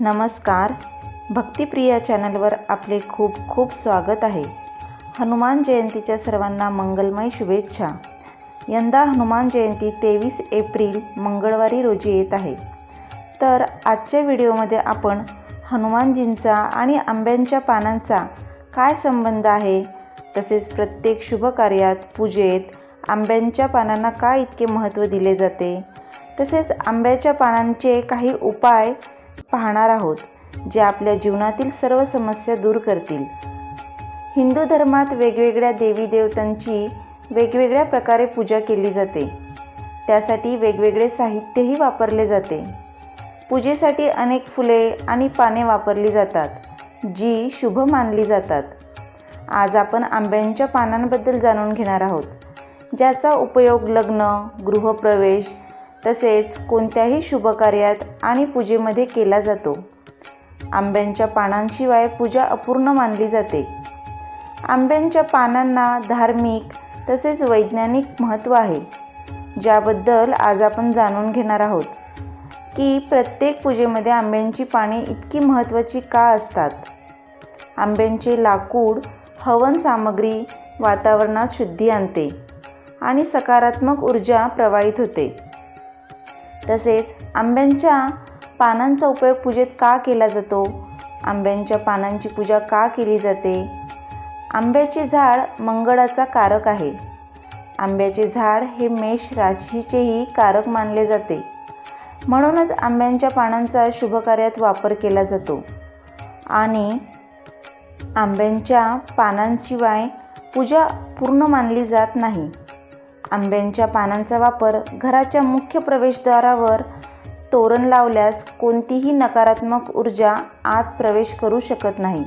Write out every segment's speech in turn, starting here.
नमस्कार. भक्तिप्रिया चॅनलवर आपले खूप खूप स्वागत आहे. हनुमान जयंतीच्या सर्वांना मंगलमय शुभेच्छा. यंदा हनुमान जयंती तेवीस एप्रिल मंगळवारी रोजी येत आहे. तर आजच्या व्हिडिओमध्ये आपण हनुमानजींचा आणि आंब्यांच्या पानांचा काय संबंध आहे? तसेच प्रत्येक शुभ कार्यात पूजेत आंब्यांच्या पानांना का इतके महत्त्व दिले जाते? तसेच आंब्याच्या पानांचे काही उपाय पाहणार आहोत जे आपल्या जीवनातील सर्व समस्या दूर करतील. हिंदू धर्मात वेगवेगळ्या देवी देवतांची वेगवेगळ्या प्रकारे पूजा केली जाते. त्यासाठी वेगवेगळे साहित्यही वापरले जाते. पूजेसाठी अनेक फुले आणि पाने वापरली जातात जी शुभ मानली जातात. आज आपण आंब्यांच्या पानांबद्दल जाणून घेणार आहोत ज्याचा उपयोग लग्न गृहप्रवेश तसेच कोणत्याही शुभकार्यात आणि पूजेमध्ये केला जातो. आंब्यांच्या पानांशिवाय पूजा अपूर्ण मानली जाते. आंब्यांच्या पानांना धार्मिक तसेच वैज्ञानिक महत्त्व आहे. ज्याबद्दल आज आपण जाणून घेणार आहोत की प्रत्येक पूजेमध्ये आंब्यांची पाने इतकी महत्त्वाची का असतात? आंब्यांचे लाकूड हवन सामग्री वातावरणात शुद्धी आणते आणि सकारात्मक ऊर्जा प्रवाहित होते. तसेच आंब्यांच्या पानांचा उपयोग पूजेत का केला जातो? आंब्यांच्या पानांची पूजा का केली जाते? आंब्याचे झाड मंगळाचा कारक आहे. आंब्याचे झाड हे मेष राशीचेही कारक मानले जाते. म्हणूनच आंब्यांच्या पानांचा शुभकार्यात वापर केला जातो. आणि आंब्यांच्या पानांशिवाय पूजा पूर्ण मानली जात नाही. आंब्यांच्या पानांचा वापर घराच्या मुख्य प्रवेशद्वारावर तोरण लावल्यास कोणतीही नकारात्मक ऊर्जा आत प्रवेश करू शकत नाही.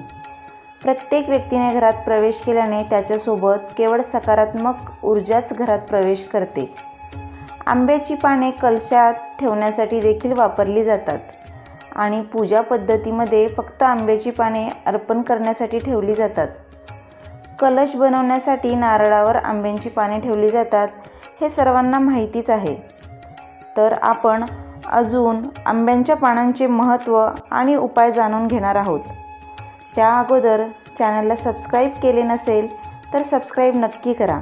प्रत्येक व्यक्तीने घरात प्रवेश केल्याने त्याच्यासोबत केवळ सकारात्मक ऊर्जाच घरात प्रवेश करते. आंब्याची पाने कलशात ठेवण्यासाठी देखील वापरली जातात आणि पूजा पद्धतीमध्ये फक्त आंब्याची पाने अर्पण करण्यासाठी ठेवली जातात. कलश बनवण्यासाठी नारळावर आंब्यांची पाने ठेवली जातात हे सर्वांना माहितीच आहे. तर आपण अजून आंब्यांच्या पानांचे महत्त्व आणि उपाय जाणून घेणार आहोत. त्या अगोदर चॅनलला सबस्क्राईब केले नसेल तर सबस्क्राईब नक्की करा.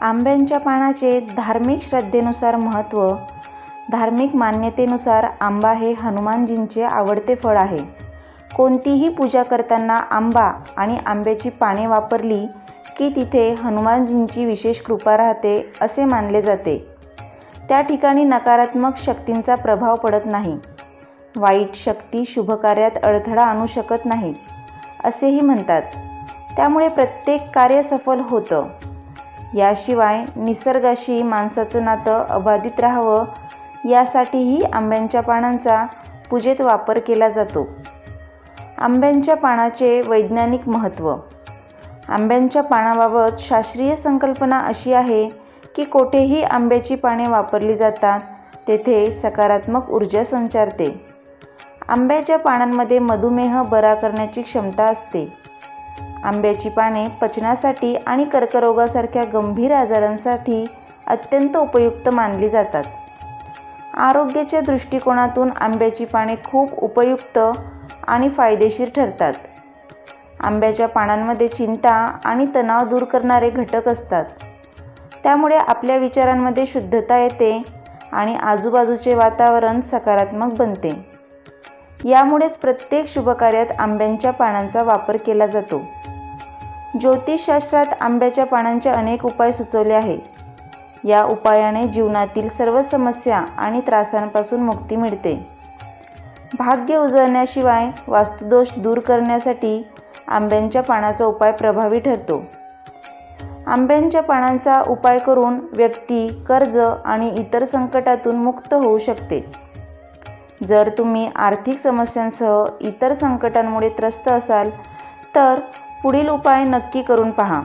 आंब्यांच्या पानाचे धार्मिक श्रद्धेनुसार महत्त्व धार्मिक मान्यतेनुसार आंबा हे हनुमानजींचे आवडते फळ आहे. कोणतीही पूजा करताना आंबा आणि आंब्याची पाने वापरली की तिथे हनुमानजींची विशेष कृपा राहते असे मानले जाते. त्या ठिकाणी नकारात्मक शक्तींचा प्रभाव पडत नाही. वाईट शक्ती शुभकार्यात अडथळा आणू शकत नाहीत असेही म्हणतात. त्यामुळे प्रत्येक कार्य सफल होतं. याशिवाय निसर्गाशी माणसाचं नातं अबाधित राहावं यासाठीही आंब्यांच्या पानांचा पूजेत वापर केला जातो. आंब्यांच्या पानाचे वैज्ञानिक महत्त्व. आंब्यांच्या पानाबाबत शास्त्रीय संकल्पना अशी आहे की कोठेही आंब्याची पाने वापरली जातात तेथे सकारात्मक ऊर्जा संचारते. आंब्याच्या पानांमध्ये मधुमेह बरा करण्याची क्षमता असते. आंब्याची पाने पचनासाठी आणि कर्करोगासारख्या गंभीर आजारांसाठी अत्यंत उपयुक्त मानली जातात. आरोग्याच्या दृष्टिकोनातून आंब्याची पाने खूप उपयुक्त आणि फायदेशीर ठरतात. आंब्याच्या पानांमध्ये चिंता आणि तणाव दूर करणारे घटक असतात. त्यामुळे आपल्या विचारांमध्ये शुद्धता येते आणि आजूबाजूचे वातावरण सकारात्मक बनते. यामुळेच प्रत्येक शुभकार्यात आंब्यांच्या पानांचा वापर केला जातो. ज्योतिषशास्त्रात आंब्याच्या पानांचे अनेक उपाय सुचवले आहेत. या उपायाने जीवनातील सर्व समस्या आणि त्रासांपासून मुक्ती मिळते. भाग्य उजळण्याशिवाय वास्तुदोष दूर करण्यासाठी आंब्यांच्या पानाचा उपाय प्रभावी ठरतो. आंब्यांच्या पानांचा उपाय करून व्यक्ती कर्ज आणि इतर संकटातून मुक्त होऊ शकते. जर तुम्ही आर्थिक समस्यांसह इतर संकटांमुळे त्रस्त असाल तर पुढील उपाय नक्की करून पहा.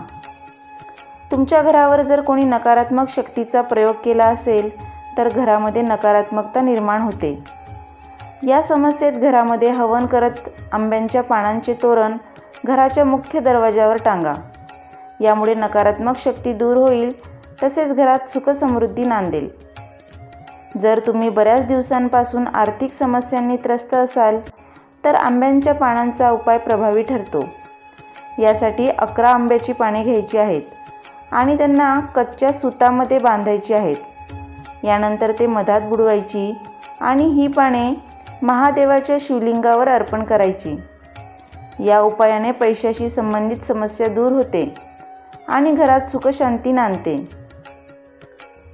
तुमच्या घरावर जर कोणी नकारात्मक शक्तीचा प्रयोग केला असेल तर घरामध्ये नकारात्मकता निर्माण होते. या समस्येत घरामध्ये हवन करत आंब्यांच्या पानांचे तोरण घराच्या मुख्य दरवाजावर टांगा. यामुळे नकारात्मक शक्ती दूर होईल तसेच घरात सुखसमृद्धी नांदेल. जर तुम्ही बऱ्याच दिवसांपासून आर्थिक समस्यांनी त्रस्त असाल तर आंब्यांच्या पानांचा उपाय प्रभावी ठरतो. यासाठी अकरा आंब्याची पाने घ्यायची आहेत. आणि त्यांना कच्च्या सुतामध्ये बांधायची आहेत. यानंतर ते मधात बुडवायची आणि ही पाने महादेवाच्या शिवलिंगावर अर्पण करायची. या उपायाने पैशाशी संबंधित समस्या दूर होते आणि घरात सुखशांती नांदते.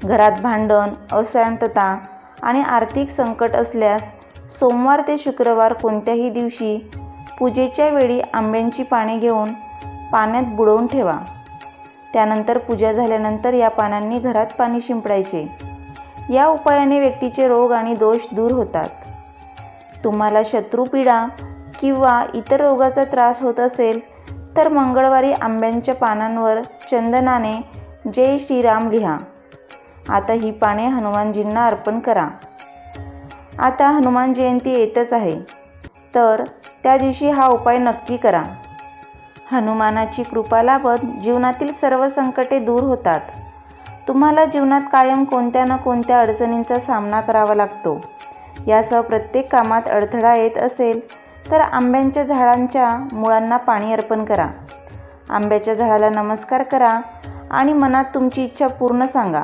घरात भांडण अशांतता आणि आर्थिक संकट असल्यास सोमवार ते शुक्रवार कोणत्याही दिवशी पूजेच्या वेळी आंब्यांची पाने घेऊन पाण्यात बुडवून ठेवा. त्यानंतर पूजा झाल्यानंतर या पानांनी घरात पाणी शिंपडायचे. या उपायाने व्यक्तीचे रोग आणि दोष दूर होतात. तुम्हाला शत्रुपीडा किंवा इतर रोगाचा त्रास होत असेल तर मंगळवारी आंब्यांच्या पानांवर चंदनाने जय श्रीराम लिहा. आता ही पाने हनुमानजींना अर्पण करा. आता हनुमान जयंती येतच आहे. तर त्या दिवशी हा उपाय नक्की करा. हनुमानाची कृपा लाभत जीवनातील सर्व संकटे दूर होतात. तुम्हाला जीवनात कायम कोणत्या ना कोणत्या अडचणींचा सामना करावा लागतो. यासह प्रत्येक कामात अडथळा येत असेल तर आंब्यांच्या झाडांच्या मुळांना पाणी अर्पण करा. आंब्याच्या झाडाला नमस्कार करा आणि मनात तुमची इच्छा पूर्ण सांगा.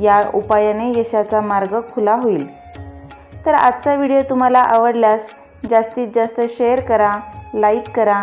या उपायाने यशाचा मार्ग खुला होईल. तर आजचा व्हिडिओ तुम्हाला आवडल्यास जास्तीत जास्त शेअर करा लाईक करा